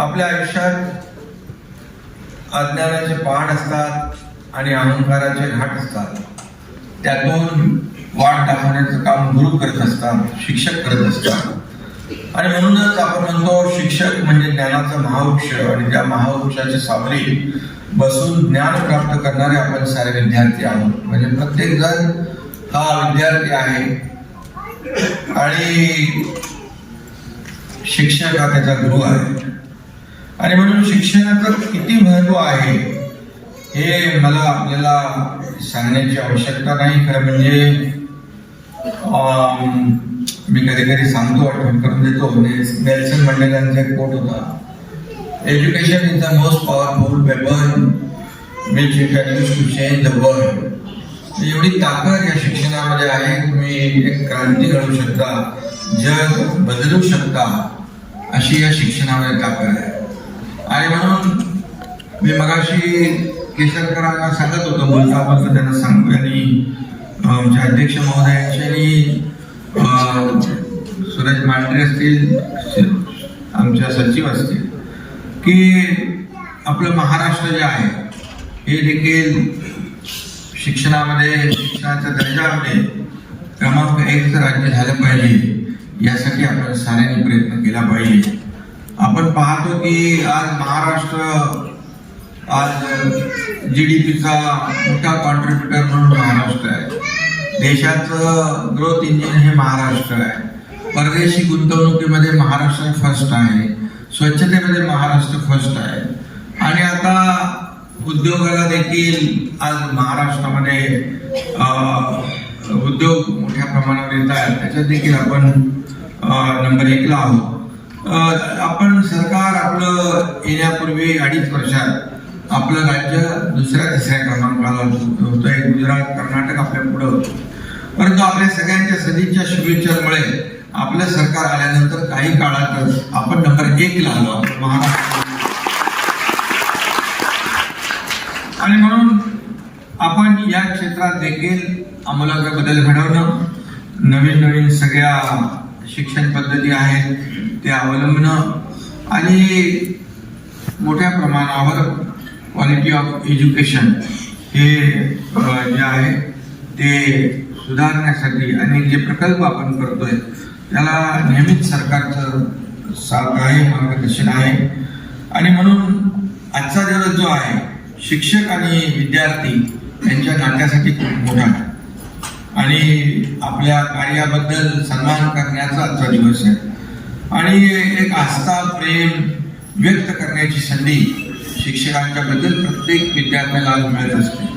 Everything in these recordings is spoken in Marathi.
आपल्या आयुष्यात अज्ञानाचे पहाड असतात आणि अहंकाराचे घाट असतात. त्यातून वाट दाखवण्याचं काम गुरु करत असतात शिक्षक करत असतात. आणि म्हणूनच आपण म्हणतो शिक्षक म्हणजे ज्ञानाचा महावृक्ष आणि त्या महावृक्षाचे सावली बसून ज्ञान प्राप्त करणारे आपण सारे विद्यार्थी आहोत. म्हणजे प्रत्येक जण हा विद्यार्थी आहे. आणि शिक्षक हा त्याचा गुरु आहे. आणि म्हणून शिक्षणाचं किती महत्त्व आहे हे मला आपल्याला सांगण्याची आवश्यकता नाही. खरं म्हणजे मी कधी कधी सांगतो आठवण करून देतो. नेल्सन मंडेलांचा एक कोट होता. Education is the most powerful weapon which you can use to change the world एवढी ताकद या शिक्षणामध्ये आहे तुम्ही एक क्रांती घडवू शकता जग बदलू शकता अशी या शिक्षणामध्ये ताकद आहे. आणि म्हणून मी मगाशी केसरकरांना सांगत होतो बोलता बोलता त्यांना सांगू आणि आमच्या अध्यक्ष महोदयांचे आणि सूरज मांढरे असतील आमच्या सचिव असतील की आपलं महाराष्ट्र जे आहे हे देखील शिक्षणामध्ये शिक्षणाच्या दर्जामध्ये क्रमांक एकचं राज्य झालं पाहिजे यासाठी आपण साऱ्यांनी प्रयत्न केला पाहिजे. आपण पाहतो की आज महाराष्ट्र आज जी डी पीचा मोठा कॉन्ट्रीब्युटर म्हणून महाराष्ट्र आहे. देशाचं ग्रोथ इंजिन हे महाराष्ट्र आहे. परदेशी गुंतवणुकीमध्ये महाराष्ट्र फर्स्ट आहे. स्वच्छतेमध्ये महाराष्ट्र फर्स्ट आहे. आणि आता उद्योगाला देखील आज महाराष्ट्रामध्ये उद्योग मोठ्या प्रमाणावर येत आहेत. त्याच्यात देखील आपण नंबर एकला आहोत. आपण सरकार आपलं येण्यापूर्वी अडीच वर्षात आपलं राज्य दुसऱ्या तिसऱ्या क्रमांकाला होतंय. गुजरात कर्नाटक आपल्या पुढं होतं. परंतु आपल्या सगळ्यांच्या सदिच्छा शुभेच्छांमुळे आपलं सरकार आल्यानंतर काही काळातच आपण नंबर एक लागलो महाराष्ट्र आणि म्हणून आपण या क्षेत्रात देखील आमूलाग्र बदल घडवणं नवीन नवीन सगळ्या शिक्षण पद्धती आहेत ते अवलंबणं आणि मोठ्या प्रमाणावर क्वालिटी ऑफ एज्युकेशन हे जे आहे ते सुधारण्यासाठी आणि जे प्रकल्प आपण करतोय त्याला नेहमीच सरकारचं साथ आहे मार्गदर्शन आहे. आणि म्हणून आजचा दिवस जो आहे शिक्षक आणि विद्यार्थी यांच्या नात्यासाठी खूप मोठा आहे. आणि आपल्या कार्याबद्दल सन्मान करण्याचा आजचा दिवस आहे. आणि एक आस्था प्रेम व्यक्त करण्याची संधी शिक्षकांच्या बद्दल प्रत्येक विद्यार्थ्याला आज मिळत असते.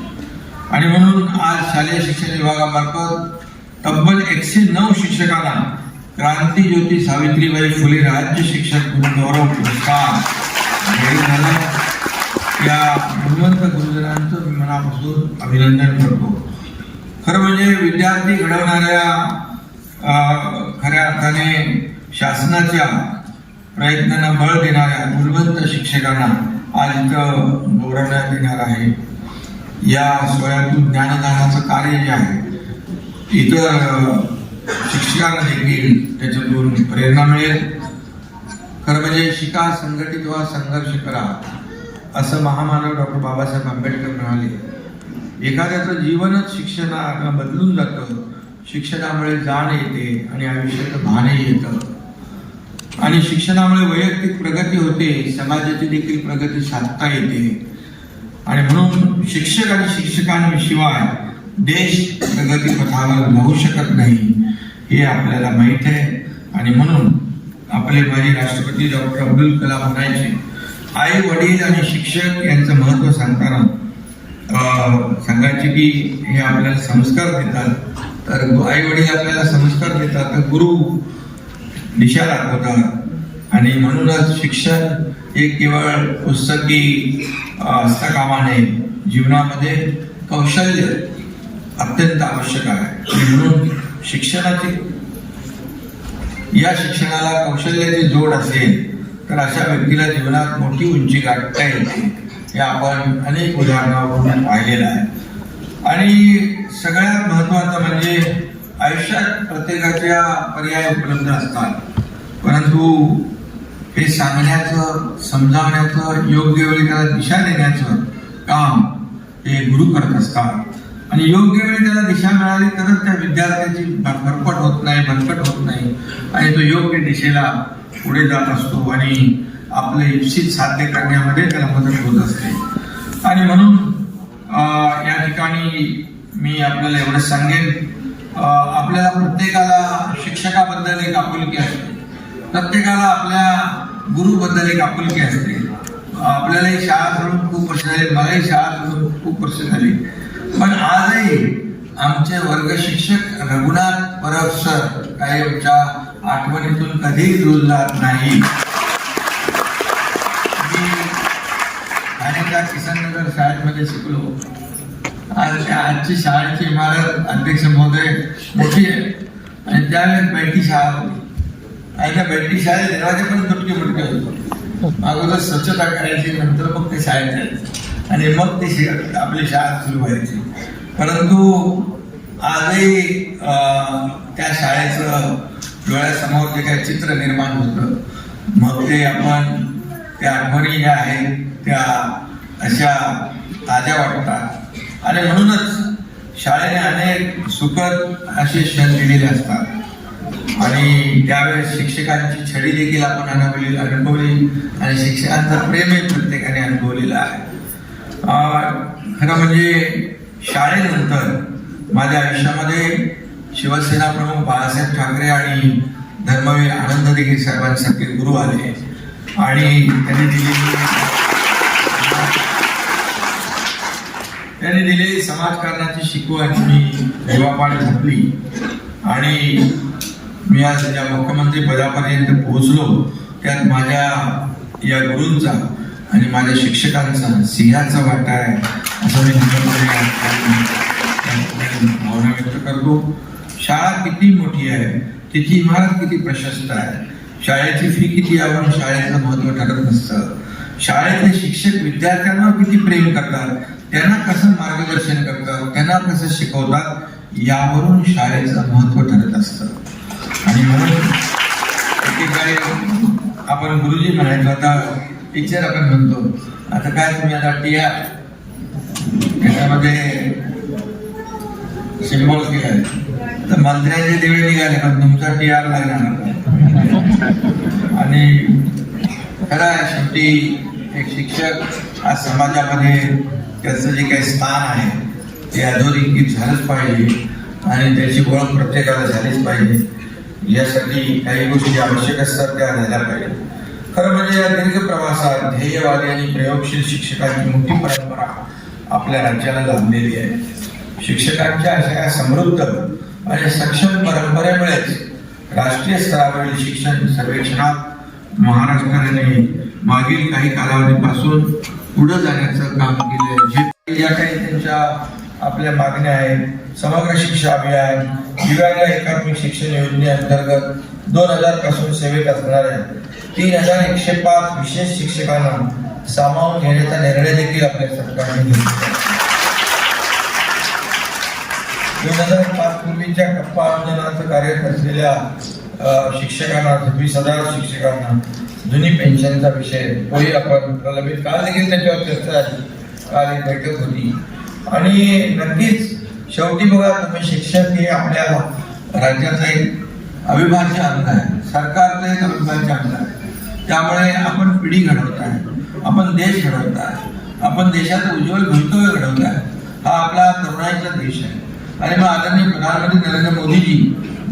आणि म्हणून आज शालेय शिक्षण विभागामार्फत तब्बल एकशे नऊ शिक्षकांना क्रांती ज्योती सावित्रीबाई फुले राज्य शिक्षक गौरव पुरस्कार झाला. या गुणवंत गुरुजनांचं मनापासून अभिनंदन करतो. खरं म्हणजे विद्यार्थी घडवणाऱ्या खऱ्या अर्थाने शासनाच्या प्रयत्नांना बळ देणाऱ्या गुणवंत शिक्षकांना आज इथं गौरवण्यात येणार आहे. या सोहळ्यातून ज्ञानदानाचं कार्य जे आहे इतर शिक्षकांना देखील त्याच्यातून प्रेरणा मिळेल. खरं म्हणजे शिका संघटित व्हा संघर्ष करा असं महामानव डॉक्टर बाबासाहेब आंबेडकर म्हणाले. एखाद्याचं जीवनच शिक्षणा बदलून जातं. शिक्षणामुळे जाण येते आणि आयुष्याचं भानही येतं. आणि शिक्षणामुळे वैयक्तिक प्रगती होते समाजाची देखील प्रगती साधता येते. आणि म्हणून शिक्षक आणि शिक्षकांशिवाय देश प्रगती पथावर जाऊ शकत नाही हे आपल्याला माहीत आहे. आणि म्हणून आपले माजी राष्ट्रपती डॉक्टर अब्दुल कलाम म्हणायचे आई वडील आणि शिक्षक यांचं महत्त्व सांगताना सांगायचे की हे आपल्याला संस्कार देतात. तर आई वडील आपल्याला संस्कार देतात तर गुरु दिशा दाखवतात. आणि म्हणूनच शिक्षण हे केवळ पुस्तकी असता कामा नये जीवनामध्ये कौशल्य अत्यंत आवश्यक आहे. म्हणून शिक्षणाची या शिक्षणाला कौशल्याची जोड असेल तर अशा व्यक्तीला जीवनात मोठी उंची गाठता येते. हे आपण अनेक उदाहरणावरून पाहिलेलं आहे. आणि सगळ्यात महत्वाचं म्हणजे आयुष्यात प्रत्येकाच्या पर्याय उपलब्ध असतात. परंतु हे सांगण्याचं समजावण्याचं योग्य वेळी त्याला दिशा देण्याचं काम हे गुरु करत असतात. आणि योग्य वेळी त्याला दिशा मिळाली तरच त्या विद्यार्थ्याची भरपट होत नाही भरकट होत नाही. आणि तो योग्य दिशेला पुढे जात असतो आणि आपलं इच्छित साध्य करण्यामध्ये त्याला मदत होत असते. आणि म्हणून या ठिकाणी मी आपल्याला एवढंच सांगेन आपल्याला प्रत्येकाला शिक्षकाबद्दल एक आपुलकी असते. प्रत्येकाला आपल्या गुरुबद्दल एक आपुलकी असते. आपल्यालाही शाळा सोडून खूप वर्ष झाली मलाही शाळा सोडून खूप वर्ष झाली. पण आजही आमचे वर्ग शिक्षक रघुनाथ परब सर काही आमच्या आठवणीतून कधीही दूर जात नाही मी ठाण्याच्या किसननगर शाळेमध्ये शिकलो. आज त्या आजची शाळेची इमारत अध्यक्ष महोदय मोठी आहे. आणि त्यावेळेस बैठी शाळा होती. आणि त्या बैठी शाळेत दरवाजे पण तुटके मुटके होते. अगोदर स्वच्छता करायची नंतर मग ते शाळेत जायचं. आणि मग ते आपली शाळा सुरू व्हायची. परंतु आजही अं, त्या शाळेचं डोळ्यासमोर जे काही चित्र निर्माण होतं मग ते आपण त्या आठवणी ज्या आहेत त्या अशा ताज्या वाटतात. आणि म्हणूनच शाळेने अनेक सुखद असे क्षण दिलेले असतात. आणि त्यावेळेस शिक्षकांची छडी देखील आपण अनुभवली अनुभवली आणि शिक्षकांचं प्रेमही प्रत्येकाने अनुभवलेलं आहे. खरं म्हणजे शाळेनंतर माझ्या आयुष्यामध्ये शिवसेना प्रमुख बाळासाहेब ठाकरे आणि धर्मवीर आनंद दिघे साहेबांसारखे गुरु आले. आणि त्यांनी दिलेली त्यांनी दिलेली समाजकारणाची शिकवण मी जीवापाड घातली आणि मी आज ज्या मुख्यमंत्री पदापर्यंत पोहोचलो त्यात माझ्या या गुरूंचा आणि माझ्या शिक्षकांचा सिंहाचा वाटा आहे असं मी भावना व्यक्त करतो. शाळा किती मोठी आहे तिची इमारत किती प्रशस्त आहे शाळेची फी किती आपण शाळेचं महत्त्व ठरत नसतं. शाळेतले शिक्षक विद्यार्थ्यांवर किती प्रेम करतात त्यांना कसं मार्गदर्शन करतात त्यांना कसं शिकवतात यावरून शाळेचं महत्त्व ठरत असतं. आणि म्हणून एकेकाळी आपण गुरुजी म्हणायचो आता टीचर आपण म्हणतो आता काय तुम्ही आता टिया? त्याच्यामध्ये सिम्बॉल केलाय तर मंत्र्याचे दिवे निघाले पण तुमचा टी आर लागणार आणि खरं आहे शेवटी एक शिक्षक आज समाजामध्ये त्याचं जे काही स्थान आहे ते अधोरेखित झालंच पाहिजे आणि त्याची ओळख प्रत्येकाला झालीच पाहिजे. यासाठी काही गोष्टी आवश्यक असतात त्या झाल्या पाहिजे खरं म्हणजे या दीर्घ प्रवासात ध्येयवादी आणि प्रयोगशील शिक्षकांची मोठी परंपरा आपल्या राज्याला लाभलेली आहे. शिक्षकांच्या अशा या समृद्ध आणि सक्षम परंपरेमुळेच राष्ट्रीय स्तरावरील शिक्षण सर्वेक्षणात महाराष्ट्राने मागील काही कालावधीपासून पुढे जाण्याचं काम केलं जे ज्या काही त्यांच्या आपल्या मागण्या आहेत समग्र शिक्षा अभियान दिव्यांग एकात्मिक शिक्षण योजनेअंतर्गत दोन हजारपासून सेवेत असणाऱ्या तीन हजार एकशे पाच विशेष शिक्षकांना सामावून घेण्याचा निर्णय देखील आपल्या सरकारने घेतला दोन हजार पाच पूर्वीच्या टप्पा अनुदानाचं कार्यरत असलेल्या शिक्षकांना वीस हजार शिक्षकांना जुनी पेन्शनचा विषय तोही आपण प्रलंबित काल देखील त्याच्यावर चर्चा झाली. काल एक बैठक होती. आणि नक्कीच शेवटी बघा तुम्ही शिक्षक हे आपल्या राज्याचा एक अविभाज्य अंग आहे. सरकारचं एक अविभाज्य अंग आहे. त्यामुळे आपण पिढी घडवत आहे. आपण देश घडवत आहे. आपण देशाचं उज्ज्वल भवितव्य आहे. हा आपला तरुणाईचा देश आहे. आणि मग आदरणीय प्रधानमंत्री नरेंद्र मोदीजी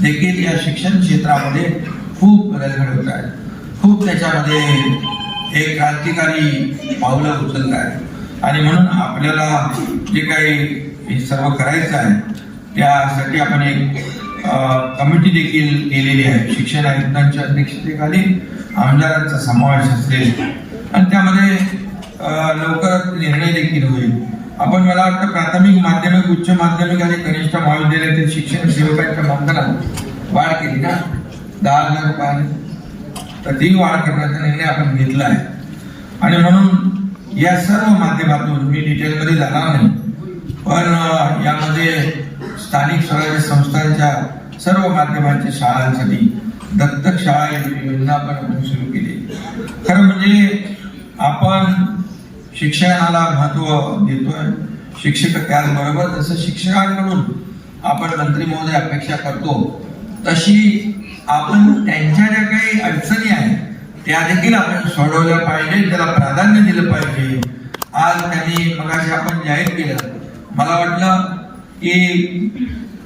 देखील या शिक्षण क्षेत्रामध्ये खूप बदल घडवत आहेत. खूप त्याच्यामध्ये एक क्रांतिकारी पावलं उचलत आहेत. आणि म्हणून आपल्याला जे काही हे सर्व करायचं आहे त्यासाठी आपण एक कमिटी देखील केलेली आहे. शिक्षण आयुक्तांच्या अध्यक्षतेखाली आमदारांचा समावेश असेल. आणि त्यामध्ये लवकरच निर्णय देखील होईल. आपण मला वाटतं प्राथमिक माध्यमिक उच्च माध्यमिक आणि कनिष्ठ महाविद्यालयातील शिक्षण सेवकांच्या मानधनात वाढ केली ना? दहा हजार रुपयाने. तर ती वाढ करण्याचा निर्णय आपण घेतला आहे. आणि म्हणून या सर्व माध्यमातून मी डिटेलमध्ये जाणार नाही. पण यामध्ये स्थानिक स्वराज्य संस्थांच्या सर्व माध्यमांच्या शाळांसाठी दत्तक शाळा योजना पण आपण सुरू केली. खरं म्हणजे आपण शिक्षणाला महत्त्व देतोय. शिक्षक त्याचबरोबर जसं शिक्षकांकडून आपण मंत्री महोदय अपेक्षा करतो तशी आपण त्यांच्या ज्या काही अडचणी आहेत त्या देखील आपण सोडवल्या पाहिजे त्याला प्राधान्य दिलं पाहिजे. आज त्यांनी मगाशी आपण जाहीर केलं. मला वाटलं की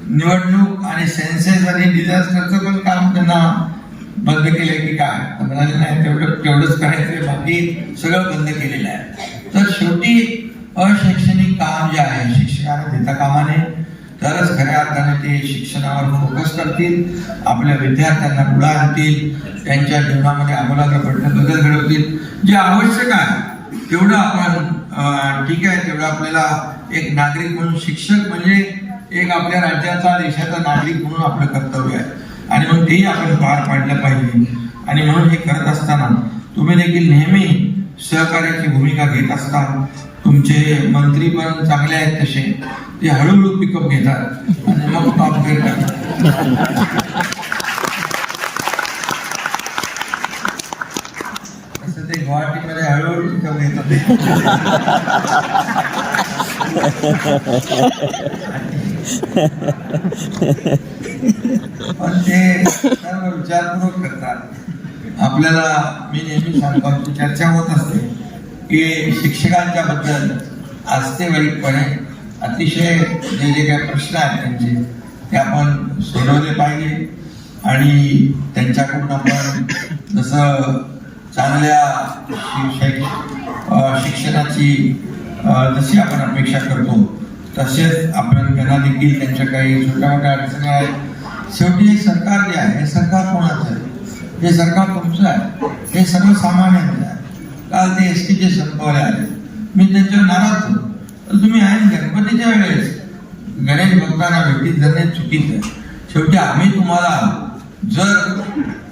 निवडणूक आणि सेन्सेस आणि डिझास्टरचं पण काम त्यांना बंद केलंय की काय? म्हणाले नाही तेवढं तेवढंच करायचंय बाकी सगळं बंद केलेलं आहे. तर शेवटी अशैक्षणिक काम जे आहे शिक्षकाला देता कामा नये. तरच खऱ्या अर्थाने ते शिक्षणावर फोकस करतील. आपल्या विद्यार्थ्यांना पुढे आणतील. त्यांच्या जीवनामध्ये आमूलाग्र बदल बदल घडवतील. जे आवश्यक आहे तेवढं आपण ठीक आहे तेवढं आपल्याला एक नागरिक म्हणून शिक्षक म्हणजे एक आपल्या राज्याचा देशाचा नागरिक म्हणून आपलं कर्तव्य आहे. आणि मग तेही आपण पार पाडलं पाहिजे. आणि म्हणून हे करत असताना तुम्ही देखील नेहमी सहकार्याची भूमिका घेत असतात. तुमचे मंत्री पण चांगले आहेत तसे. ते हळूहळू पिकअप घेतात. आणि मग टॉप करतात. तसं ते गुवाहाटीमध्ये हळूहळू पिकअप घेतात. पण ते सर्व विचारपूर्वक करतात. आपल्याला मी नेहमी सांगतो आमची चर्चा होत असते की शिक्षकांच्या बद्दल आस्थेवाईकपणे अतिशय जे जे काही प्रश्न आहेत त्यांचे ते आपण सोडवले पाहिजे. आणि त्यांच्याकडून आपण जसं चांगल्या शिक्षणाची जशी आपण अपेक्षा करतो तसेच आपण त्यांना देखील त्यांच्या काही छोट्या मोठ्या अडचणी आहेत. शेवटी हे सरकार जे आहे हे सरकार कोणाचं आहे? हे सरकार तुमचं आहे. हे सर्वसामान्यांचं आहे. काल ते एस टीचे संपवले आले. मी त्यांच्यावर नाराज होतो. तर तुम्ही आहे ना गणपतीच्या वेळेस? गणेश भक्तांना भेटीत जाणे चुकीचं आहे. शेवटी आम्ही तुम्हाला जर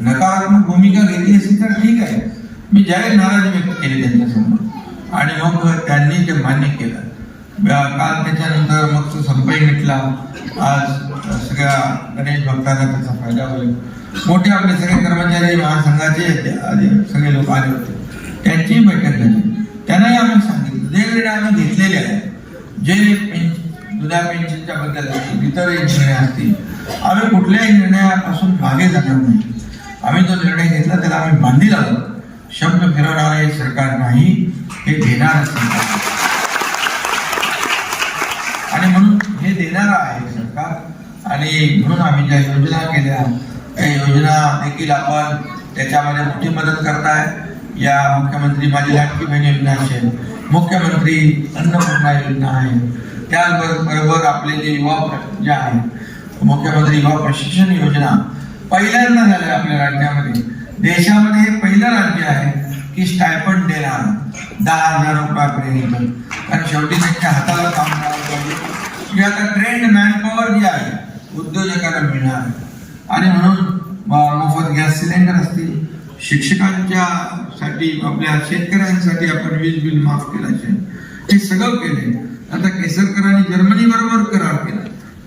नकारात्मक भूमिका घेतली असेल तर ठीक आहे. मी जाहीर नाराजी व्यक्त केली त्यांच्यासमोर. आणि मग त्यांनी ते मान्य केलं. काल त्याच्यानंतर मग तो संपही मिटला आज सगळ्या गणेश भक्तांना त्याचा फायदा होईल. मोठे आपले सगळे कर्मचारी महासंघाचे आले, सगळे लोक आले होते. त्यांचीही बैठक झाली. त्यांनाही आम्ही सांगितलं. जे निर्णय आम्ही घेतलेले आहेत. जे पेन्श- जुन्या पेन्शनच्या बद्दल असतील इतरही निर्णय असतील आम्ही कुठल्याही निर्णयापासून मागे जाणार नाही. आम्ही जो निर्णय घेतला त्याला आम्ही बांधील आहोत शब्द फिरवणार हे सरकार नाही हे घेणार सरकार आणि म्हणून हे देणार आहे सरकार. आणि म्हणून आम्ही ज्या योजना केल्या योजना देखील आपण त्याच्यामध्ये मोठी मदत करताय. या मुख्यमंत्री माझी लाडकी बहीण योजना असेल मुख्यमंत्री अन्नपूर्णा योजना आहे. त्याचबरोबर आपले जे युवा जे आहे मुख्यमंत्री युवा प्रशिक्षण योजना पहिल्यांदा झाले आपल्या राज्यामध्ये. देशामध्ये हे पहिलं राज्य आहे की स्टायपंड देणार. दहा हजार रुपयापर्यंत कारण शेवटी त्यांच्या हाताला काम करायला पाहिजे. किंवा आता ट्रेंड मॅनपॉवर जी आहे उद्योजकांना मिळणार. आणि म्हणून गॅस सिलेंडर असतील शिक्षकांच्या साठी आपल्या शेतकऱ्यांसाठी आपण वीज बिल माफ केलं असेल. हे सगळं केले आता केसरकरांनी जर्मनी बरोबर करार केला.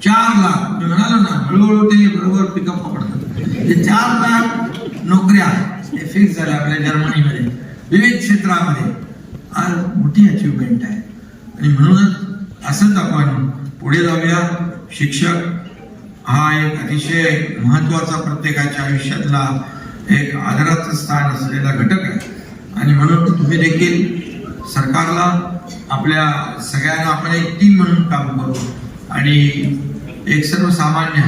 चार लाख मी ना हळूहळू ते बरोबर पिकअप पकडतात. ते चार लाख नोकऱ्या हे फिक्स झाल्या आपल्या जर्मनीमध्ये. विविध क्षेत्रामध्ये. आज मोठी अचिव्हमेंट आहे. आणि म्हणूनच असंच आपण पुढे जाऊया. शिक्षक हा एक अतिशय महत्त्वाचा प्रत्येकाच्या आयुष्यातला एक आदराचं स्थान असलेला घटक आहे. आणि म्हणून तुम्ही देखील सरकारला आपल्या सगळ्यांना आपण एक टीम म्हणून काम करू. आणि एक सर्वसामान्य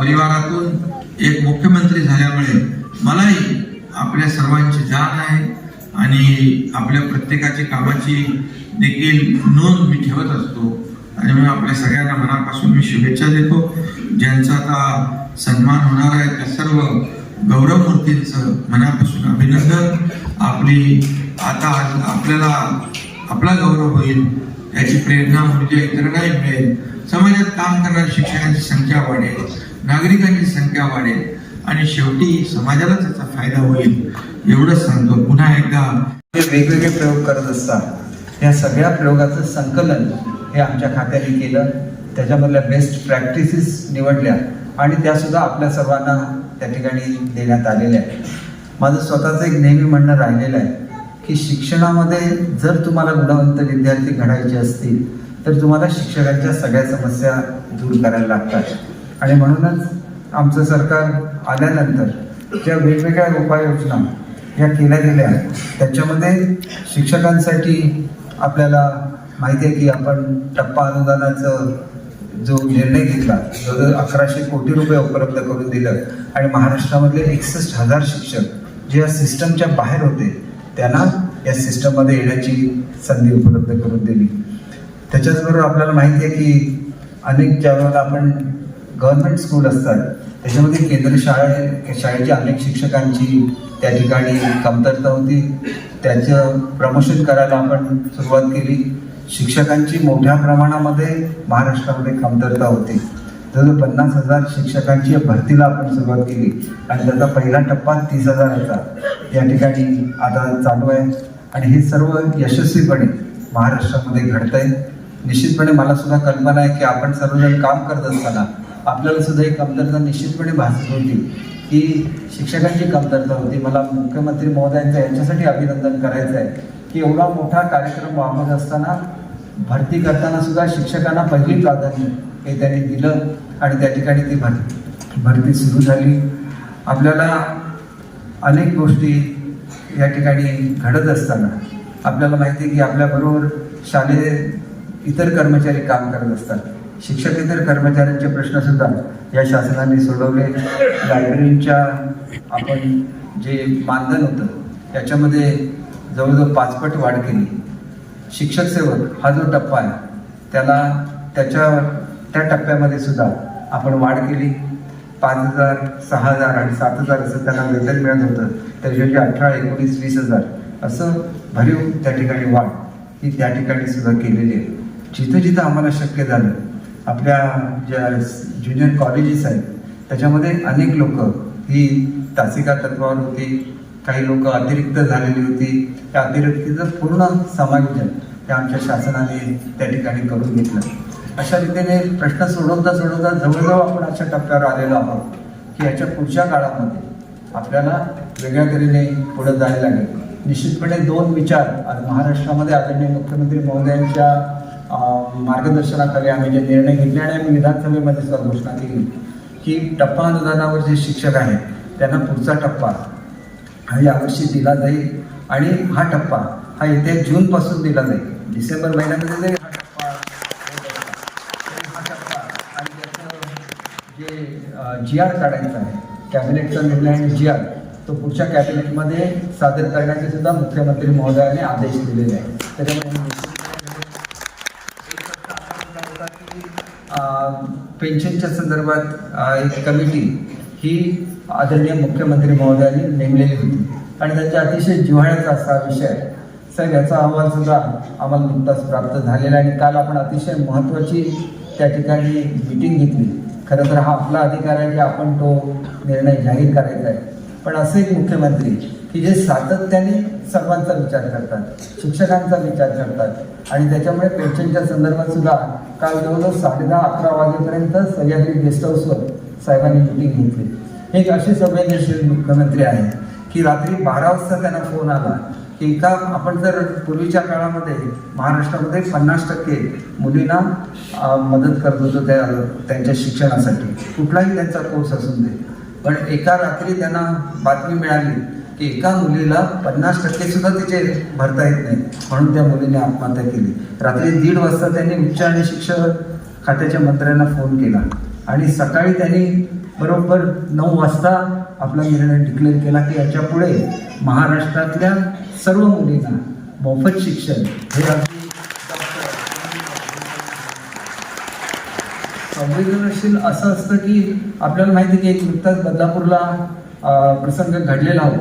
परिवारातून एक मुख्यमंत्री झाल्यामुळे मलाही आपल्या सर्वांची जाण आहे. आणि आपल्या प्रत्येकाची कामाची देखील नोंद मी ठेवत असतो. आणि मी आपल्या सगळ्यांना मनापासून मी शुभेच्छा देतो. ज्यांचा आता सन्मान होणार आहे त्या सर्व गौरव मूर्तींचं मनापासून अभिनंदन. आपली आता आपल्याला आपला गौरव होईल त्याची प्रेरणा म्हणजे ऊर्जा इतरांनाही मिळेल. समाजात काम करणाऱ्या शिक्षकांची संख्या वाढेल नागरिकांची संख्या वाढेल आणि शेवटी समाजाला त्याचा फायदा होईल एवढंच सांगतो. पुन्हा एकदा वेगवेगळे प्रयोग करत असतात. या सगळ्या प्रयोगाचं संकलन हे आमच्या खात्याने केलं. त्याच्यामधल्या बेस्ट प्रॅक्टिसेस निवडल्या आणि त्यासुद्धा आपल्या सर्वांना त्या ठिकाणी देण्यात आलेल्या आहेत. माझं स्वतःचं एक नेहमी म्हणणं राहिलेलं आहे की शिक्षणामध्ये जर तुम्हाला गुणवंत विद्यार्थी घडायचे असतील तर तुम्हाला शिक्षकांच्या सगळ्या समस्या दूर करायला लागतात. आणि म्हणूनच आमचं सरकार आल्यानंतर ज्या वेगवेगळ्या उपाययोजना या केल्या गेल्या त्याच्यामध्ये शिक्षकांसाठी आपल्याला माहिती आहे की आपण टप्पा अनुदानाचं जो निर्णय घेतला जवळजवळ अकराशे कोटी रुपये उपलब्ध करून दिलं आणि महाराष्ट्रामधले एकसष्ट हजार शिक्षक जे या सिस्टमच्या बाहेर होते त्यांना या सिस्टममध्ये येण्याची संधी उपलब्ध करून दिली. त्याच्याचबरोबर आपल्याला माहिती आहे की अनेक ज्यावेळेला आपण गव्हर्नमेंट स्कूल असतात त्याच्यामध्ये केंद्र शाळे शाळेच्या अनेक शिक्षकांची त्या ठिकाणी कमतरता होती. त्याचं प्रमोशन करायला आपण सुरुवात केली. शिक्षकांची मोठ्या प्रमाणामध्ये महाराष्ट्रामध्ये कमतरता होती. जवळजवळ पन्नास हजार शिक्षकांची भरतीला आपण सुरुवात केली आणि त्याचा पहिला टप्पा तीस हजाराचा. या ठिकाणी आता चालू आहे. आणि हे सर्व यशस्वीपणे महाराष्ट्रामध्ये घडत आहे निश्चितपणे मला सुद्धा कल्पना आहे की आपण सर्वजण काम करत असताना आपल्याला सुद्धा एक कमतरता निश्चितपणे भासत होती की शिक्षकांची कमतरता होती. मला मुख्यमंत्री महोदयांचं यांच्यासाठी अभिनंदन करायचं आहे की एवढा मोठा कार्यक्रम वापरत असताना भरती करताना सुद्धा शिक्षकांना पहिली प्राधान्य हे त्यांनी दिलं आणि त्या ठिकाणी ती भरती भरती सुरू झाली. आपल्याला अनेक गोष्टी या ठिकाणी घडत असताना आपल्याला माहिती आहे की आपल्याबरोबर शालेय इतर कर्मचारी काम करत असतात. शिक्षक इतर कर्मचाऱ्यांचे प्रश्नसुद्धा या शासनाने सोडवले. लायब्ररीच्या आपण जे मानधन होतं त्याच्यामध्ये जवळजवळ पाचपट वाढ केली. शिक्षक सेवक हा जो टप्पा आहे त्याला त्याच्या त्या टप्प्यामध्ये सुद्धा आपण वाढ केली. पाच हजार सहा हजार आणि सात हजार असं त्यांना वेतन मिळत होतं. त्याच्याऐवजी अठरा एकोणीस वीस हजार असं भरीव त्या ठिकाणी वाढ ही त्या ठिकाणी सुद्धा केलेली आहे. जिथं जिथं आम्हाला शक्य झालं आपल्या ज्या ज्युनियर कॉलेजेस आहेत त्याच्यामध्ये अनेक लोक ही तासिका तत्वावर होती काही लोक अतिरिक्त झालेली होती. त्या अतिरिक्तीचं पूर्ण समायोजन ते आमच्या शासनाने त्या ठिकाणी करून घेतलं. अशा रीतीने प्रश्न सोडवता सोडवता जवळजवळ आपण अशा टप्प्यावर आलेलो आहोत की याच्या पुढच्या काळामध्ये आपल्याला वेगळ्या तऱ्हेने पुढे जायला लागेल. निश्चितपणे दोन विचार आज महाराष्ट्रामध्ये आदरणीय मुख्यमंत्री महोदयांच्या मार्गदर्शनाखाली आम्ही जे निर्णय घेतले आणि आम्ही विधानसभेमध्ये सुद्धा घोषणा केली की टप्पा अनुदानावर जे शिक्षक आहेत त्यांना पुढचा टप्पा यावर्षी दिला जाईल. आणि हा टप्पा हा येत्या जूनपासून दिला जाईल. डिसेंबर महिन्यामध्ये जाईल हा टप्पा हा टप्पा आणि त्याचं जे जी आर काढायचा आहे कॅबिनेटचा निर्णय आणि जी आर तो पुढच्या कॅबिनेटमध्ये सादर करण्याचे सुद्धा मुख्यमंत्री महोदयाने आदेश दिलेले आहेत. त्याच्यामुळे पेन्शनच्या संदर्भात एक कमिटी ही आदरणीय मुख्यमंत्री महोदयांनी नेमलेली होती. आणि त्यांच्या अतिशय जिव्हाळ्याचा असा विषय सर साहेब याचा अहवाल सुद्धा आम्हाला नुकताच प्राप्त झालेला आणि काल आपण अतिशय महत्त्वाची त्या ठिकाणी मिटिंग घेतली. खरं तर हा आपला अधिकार आहे की आपण तो निर्णय जाहीर करायचा आहे. पण असे एक मुख्यमंत्री की जे सातत्याने सर्वांचा विचार करतात शिक्षकांचा विचार करतात आणि त्याच्यामुळे पेन्शनच्या संदर्भात सुद्धा काल जवळजवळ साडे दहा अकरा वाजेपर्यंत सह्याद्री गेस्ट हाऊसवर साहेबांनी मिटिंग घेतली. हे एक असे संवेदनशील मुख्यमंत्री आहे की रात्री बारा वाजता त्यांना फोन आला की एका आपण जर पूर्वीच्या काळामध्ये महाराष्ट्रामध्ये पन्नास टक्के मुलींना मदत करत होतो त्या त्यांच्या शिक्षणासाठी. कुठलाही त्यांचा कोर्स असून दे. पण एका रात्री त्यांना बातमी मिळाली की एका मुलीला पन्नास टक्के सुद्धा तिचे भरता येत नाही. म्हणून त्या मुलीने आत्महत्या केली. रात्री दीड वाजता त्यांनी उच्च आणि शिक्षण खात्याच्या मंत्र्यांना फोन केला. आणि सकाळी त्यांनी बरोबर नऊ वाजता आपला निर्णय डिक्लेअर केला की याच्यापुढे महाराष्ट्रातल्या सर्व मुलींना मोफत शिक्षण हे अगदी संवेदनशील असं असतं की आपल्याला माहिती आहे की एक नुकताच बदलापूरला प्रसंग घडलेला होता.